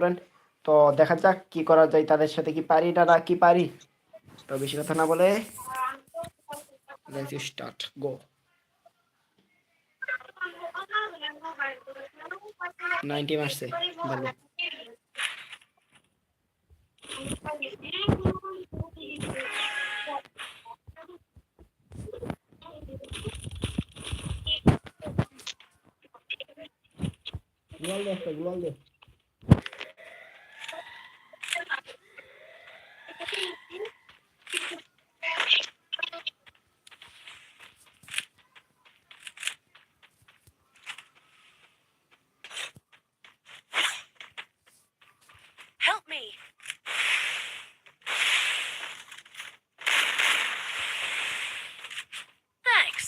করেন তো দেখা যাক কি করা যায়, তাদের সাথে কি পারি না না কি পারি? তো বেশি কথা না বলে স্টার্ট গো নাইনটি ভালো একটা গ্লোয়াল দে Help me! Thanks.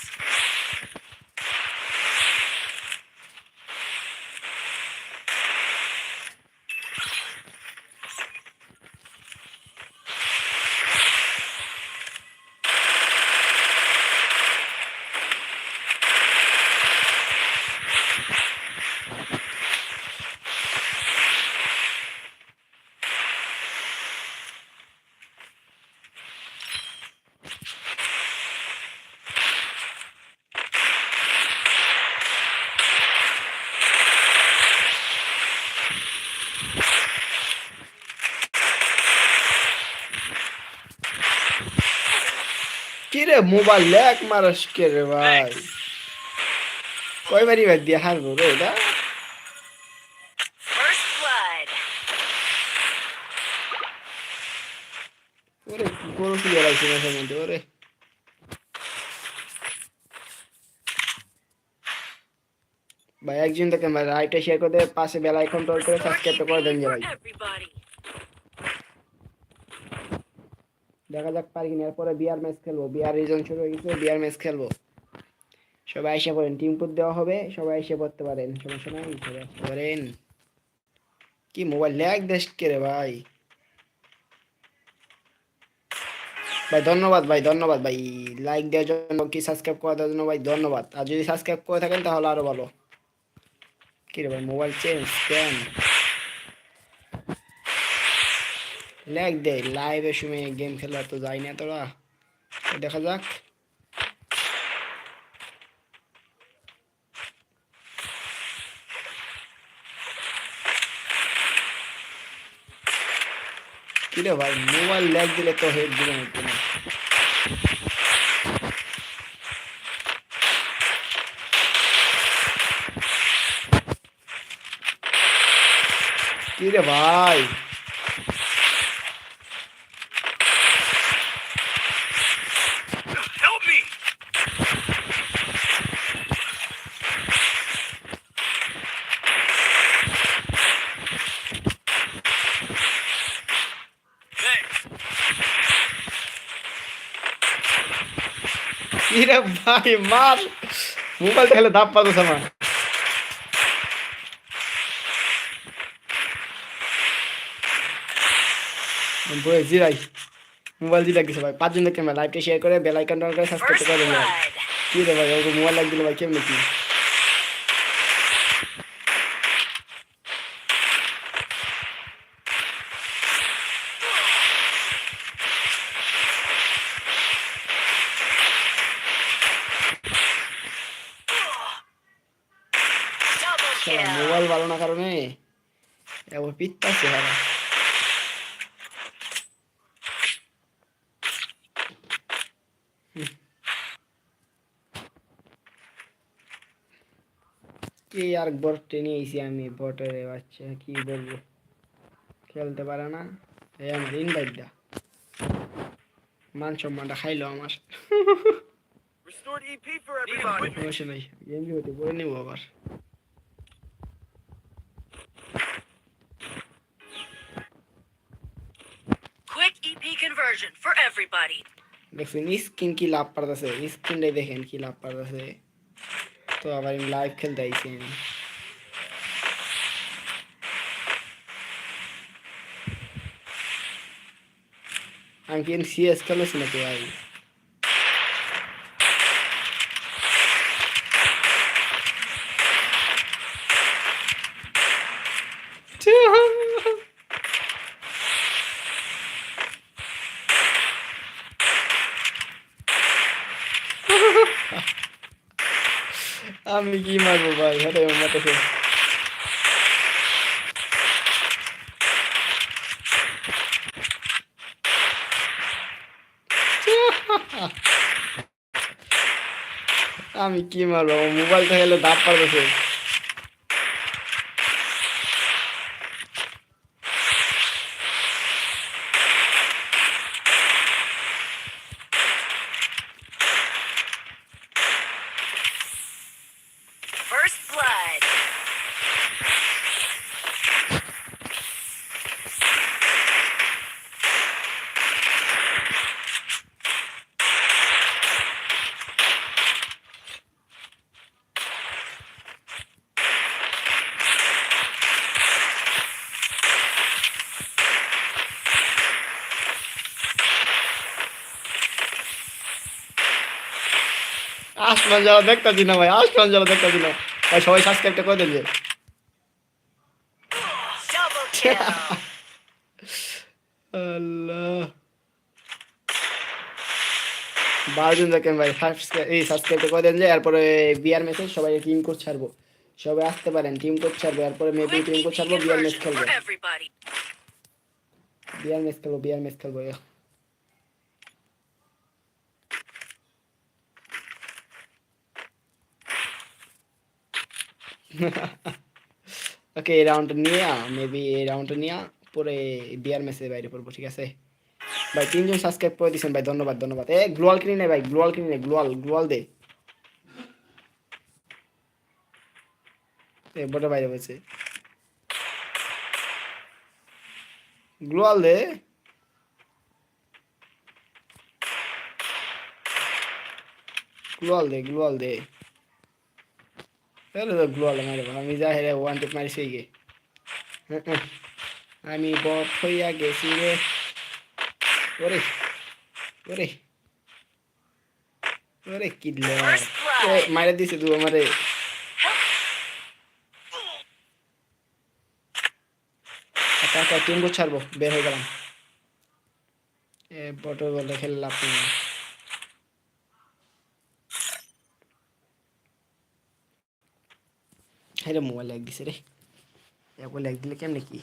কি রে মোবাইল ল্যাক মারাস কে রে ভাই। কয়বারই বাদ দিয়ে হারবো রে এটা. ওরে কোনো প্লেয়ার আছে মাঝে মধ্যে, ওরে? ভাই, একজন ভাই রাইটে শেয়ার করে পাশে বেল আইকন করে সাবস্ক্রাইব করে দেন ভাই দেখা যাক পারি কিনা। এরপরে বিয়ার ম্যাচ খেলব। বিয়ার রিজন শুরু হয়ে গেছে, বিয়ার ম্যাচ খেলব। সবাই এসে পড়েন টিম কোড দেওয়া হবে, সবাই এসে পড়তে পারেন। সমস্যা নাই সবাই পারেন। কি মোবাইল ল্যাগ দেশ কে রে ভাই? ভাই, ধন্যবাদ ভাই ধন্যবাদ ভাই। লাইক দেওয়ার জন্য কি সাবস্ক্রাইব করার জন্য ভাই, ধন্যবাদ। আর যদি সাবস্ক্রাইব করে থাকেন তাহলে আরও ভালো। কি রে ভাই মোবাইল চেঞ্জ কেন ল্যাগ দেয় লাইভের সময় গেম খেলা তো যাই না তোরা। দেখা যাক। কিরে ভাই মোবাইল ল্যাগ দিলে তো হেড দিলে না কিরে ভাই? মোবাইল খেলে দাপ পাতো আমার। বয়ে মোবাইল গেছে ভাই। পাঁচজন দেখতে লাইভটা শেয়ার করে বেল আইকন ডাউন করে সাবস্ক্রাইব করে. কি রে ভাই মোবাইল লাগ ভাই, কেমন কি? শালা ভালো না কারণে? এবার পিত্তাছে কি আর বট টেনে এসি আমি বটের বাচ্চা কি বলব? খেলতে পারে না। এই আমার ইনভাইট দা। মান সম্মানটা খাইলো আমার. সমস্যা নাই গেম হতে পরে নেব আবার। Everybody. দেখছেন স্কিন কি লাভ পারতেছে স্কিনটাই দেখেন কি লাভ পারতেছে তো আবার আমি লাইভ খেলতে আইছি আমি আমি কি সিএস খেলেছি নাকি ভাই আমি কি মারবো ভাই? হ্যাঁ রে আমি কি মারবো? মোবাইল তো হলে দাঁত পারতেছে আসমান যারা দেখতেছি না ভাই আসমান যারা দেখতেছি না। ভাই সবাই সাবস্ক্রাইবটা করে দেন যে। আল্লাহ। বারোজন দেখেন ভাই সাবস্ক্রাইব এই সাবস্ক্রাইবটা করে দেন যে এরপরে বিয়ার মেসেজ সবাই টিম কোড ছাড়বো। সবাই আসতে পারেন টিম কোড ছাড়বো এরপরে মেবি টিম EP ছাড়বো বিয়ার ম্যাচ খেলব. বিয়ার ম্যাচ খেলব বিয়ার ম্যাচ খেলব ওকে এই রাউন্ডটা নিয়ে মেবি এই রাউন্ডটা নিয়ে পরে বিয়ার ম্যাচে বাইরে পড়ব ঠিক আছে ভাই তিনজন সাবস্ক্রাইব করে দিয়েছেন ভাই ধন্যবাদ ধন্যবাদ এ গ্লোয়াল কিনে নে ভাই গ্লোয়াল কিনে নে গ্লোয়াল গ্লোয়াল দে এ বড় বাইরে বসে গ্লোয়াল দে গ্লোয়াল দে গ্লোয়াল দে তো গ্লোয়াল মারে আমি যা হেরে ওয়ান টেপ মারি সেই গে আমি বট হইয়া গেছি রে ওরে ওরে ওরে কিডলে First blood. মারে দিছে তুই আমারে আচ্ছা আচ্ছা টিম কোচ ছাড়বো বের হয়ে গেলাম এ বটল বলে খেলে লাভ নেই হ্যাঁ রে মোবাইল ল্যাগ দিছে রে একবার ল্যাগ দিলে কেমনে কি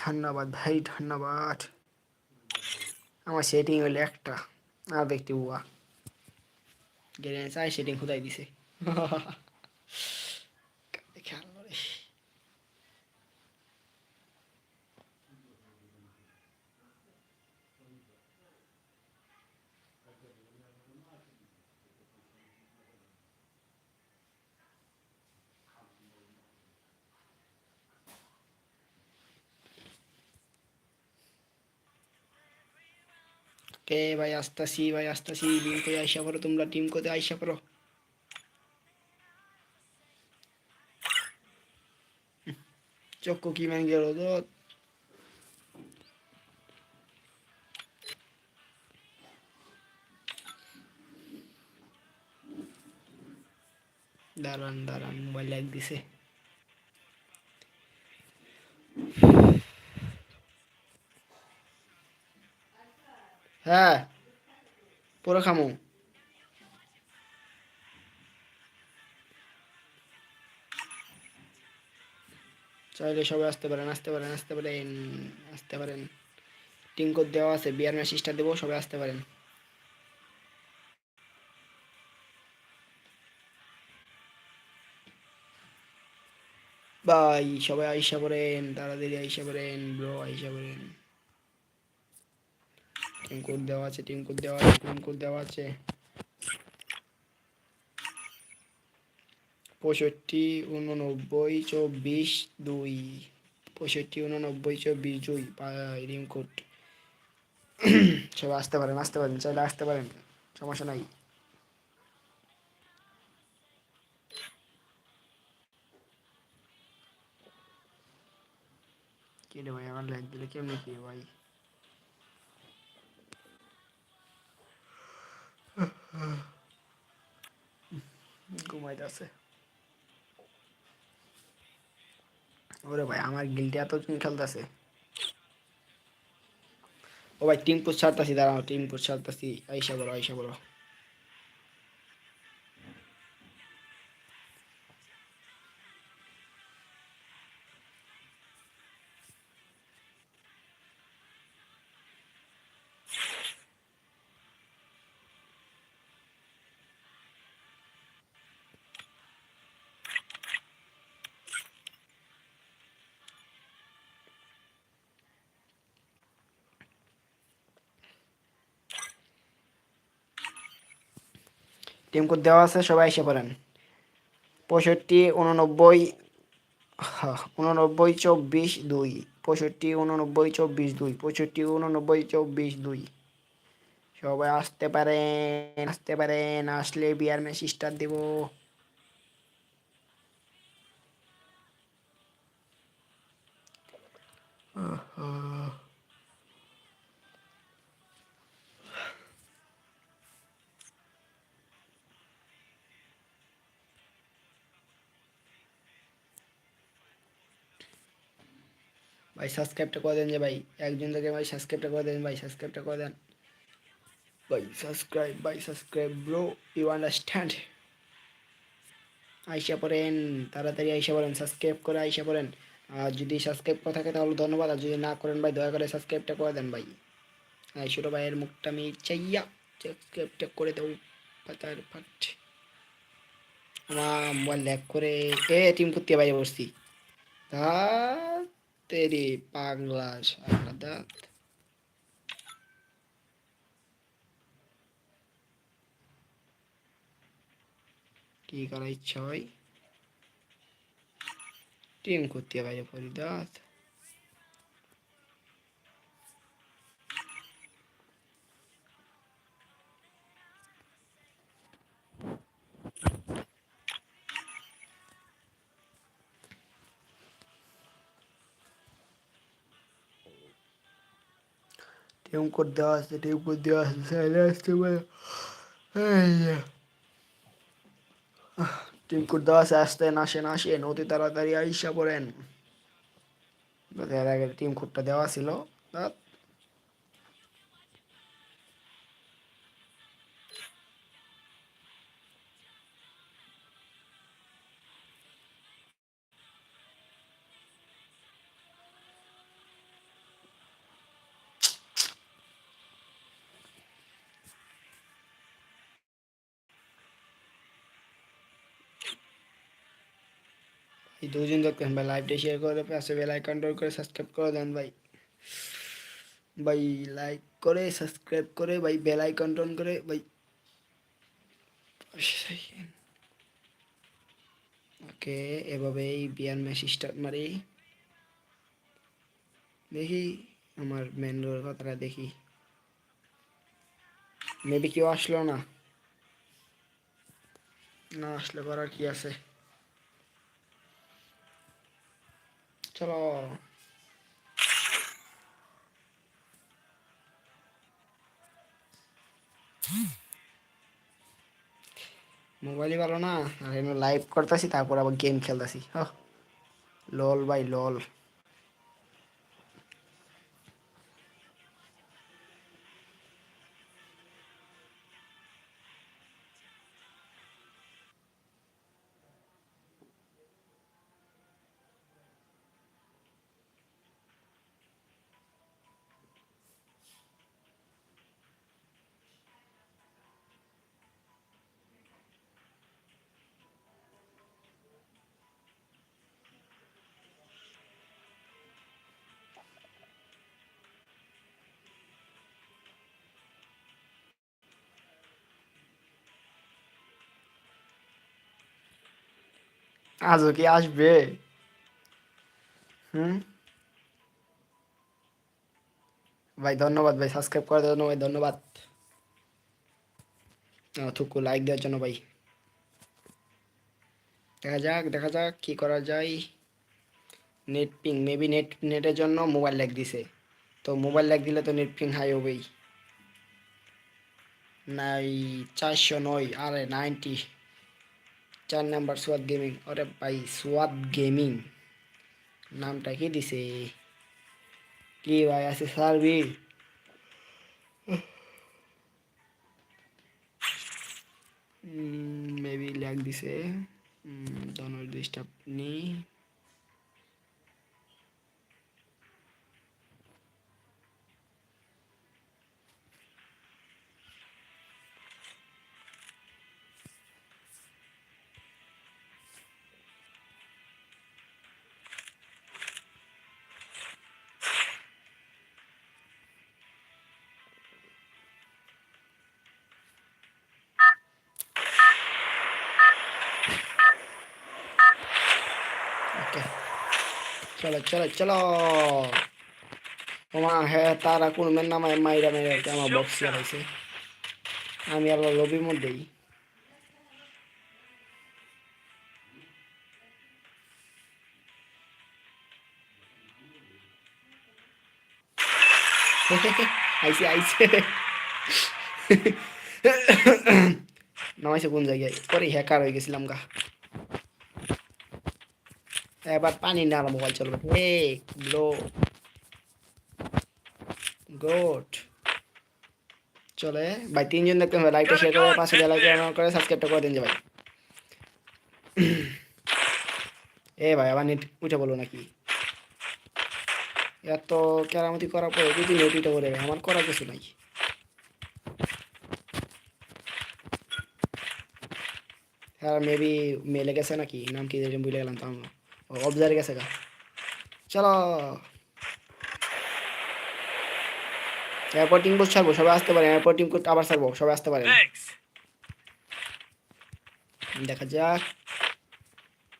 ধন্যবাদ ভাই ধন্যবাদ আমার সেটিং হলো একটা আর দেখতে উয়া গেলে চাই সেটিং খুদাই দিছে খেয়াল কে ভাই আসতাছি ভাই আসতাছি টিম করে আইসা পড়ো, তোমরা টিম করে আইসা পড়ো? চক্কু কি ম্যান গেল তো? দাঁড়ান দাঁড়ান মোবাইল লাইক দিছে। হ্যাঁ পুরো খামো। চাইলে সবাই আসতে পারেন আসতে পারেন আসতে পারেন আসতে পারেন। টিম দেওয়া আছে, বিয়ার মেসেজটা দেবো, সবাই আসতে পারেন। বাই, সবাই আইসা করেন তাড়াতাড়ি আইসা করেন ব্রো আইসা করেন টিম কোড দেওয়া আছে টিম কোড দেওয়া আছে টিম কোড দেওয়া আছে। পঁয়ষট্টি, উননব্বই, চব্বিশ, দুই। পঁয়ষট্টি, উননব্বই, চব্বিশ, দুই। টিম কোড সবাই আসতে পারেন আসতে পারেন, চাইলে আসতে পারেন, সমস্যা নাই। কি রে ভাই, আমার ল্যাগ দিলে কেমনি কি ভাই ঘুমাইতে আছে ওরে ভাই, আমার গিলটি এতজন খেলতেছে। ও ভাই টিম পুষ ছাড়তাছি, দাঁড়াও টিম পুষ ছাড়তাছি, আইসা বলো আইসা বলো টিম কোড দেওয়া আছে, সবাই এসে পড়েন। পঁয়ষট্টি, উননব্বই উননব্বই, চব্বিশ, দুই। পঁয়ষট্টি, উননব্বই, চব্বিশ, দুই। পঁয়ষট্টি, উননব্বই, চব্বিশ, দুই। সবাই আসতে পারেন আসতে পারেন, আসলে বিয়ার ম্যাচ স্টার্ট দেব ভাই সাবস্ক্রাইবটা করে দেন যে ভাই। একজন থেকে ভাই সাবস্ক্রাইবটা করে দেন ভাই সাবস্ক্রাইবটা করে দেন। ভাই সাবস্ক্রাইব ভাই সাবস্ক্রাইব ব্রো ইউ আন্ডারস্ট্যান্ড আইসা পড়েন, তাড়াতাড়ি আইসা পড়েন সাবস্ক্রাইব করে আইসা পড়েন। আর যদি সাবস্ক্রাইব করে থাকে তাহলে ধন্যবাদ, আর যদি না করেন ভাই, দয়া করে সাবস্ক্রাইবটা করে দেন ভাই। হ্যাঁ ছোটো ভাইয়ের মুখটা আমি চাইয়া সাবস্ক্রাইবটা করে দেবো। পাতার ফাট আমার মোবাইল ল্যাক করে, এ টিম করতে বাইরে বসছি। তা তেরি পাগলা দাঁত কি করার ইচ্ছা হয়? টিম করতে বাইরে পড়ি টিম কোড দেওয়া আছে টিম কোড দেওয়া আছে সাইলে আসতে পারে দেওয়া আছে আসতে আসেন আসেন অতি তাড়াতাড়ি আইসা পড়েন এর আগে টিম কোডটা দেওয়া ছিল এই দুজন দেখতেন ভাই লাইভটা শেয়ার করে দেবে। পাশে বেল আইকন ডোর করে সাবস্ক্রাইব করে দেন ভাই। ভাই লাইক করে সাবস্ক্রাইব করে, ভাই বেল আইকন টন করে, ভাই। ওকে, এভাবেই বিয়ার ম্যাচ স্টার্ট মারি। দেখি, আমার মেন রোড কথাটা দেখি। মেবি কেউ আসলো না। না আসলে করার কি আছে? চলো মোবাইলই ভালো না আর এমনি লাইভ করতেছি তারপর আবার গেম খেলতেছি লল বাই লল আজও কি আসবে? হুম? ভাই, ধন্যবাদ ভাই সাবস্ক্রাইব করার জন্য ভাই, ধন্যবাদ। থুকু লাইক দেওয়ার জন্য ভাই। দেখা যাক দেখা যাক কি করা যায়। নেট পিং মেবি নেট নেটের জন্য মোবাইল ল্যাগ দিছে। তো মোবাইল ল্যাগ দিলে তো নেট পিং হাই হবেই। নাই, চারশো নয়, আরে নাইনটি চার নাম্বার সোয়াদ গেমিং। ওরে ভাই, সোয়াদ গেমিং। নামটা কি দিছে? কি ভাই আছে সার্ভি মেবি ল্যাগ দিছে। দনর ডিস্টার্ব নেই চলো চলো চলো। ওমা হ্যাঁ তারা কোন মেন নামায় মাইরা মেরে আমার বক্স লাগাইছে আমি আবার লবির মধ্যেই আইসে আইসে নামাইছে কোন জায়গায়? পরে হ্যাকার হয়ে গেছিলাম গা। এবার পানি না মোবাইল চলবে হে ব্রো গুড। চলে। ভাই, তিনজন দেখতে হবে। লাইকটা শেয়ার করে, পাশে লাইক করে সাবস্ক্রাইবটা করে দিন যে ভাই। এ ভাই, আবার নেট উঠে বলো নাকি? এত কেরামতি করার পরে যদি নেট উঠে বলে আমার করার কিছু নাই। হ্যাঁ মেবি মেলে গেছে নাকি? নাম কি ভুলে গেলাম তো আমরা অবজার গেছে গা। চলো। এরপর টিম কোড ছাড়বো সবাই আসতে পারে। এরপর টিম কোড আবার ছাড়বো সবাই আসতে পারে। দেখা যাক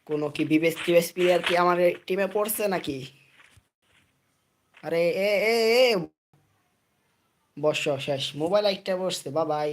কোনো কি বিবেস টিবেস প্লেয়ার কি আমার টিমে পড়ছে নাকি? আরে এ এ এ বস শেষ। মোবাইল একটা বসছে বা বাই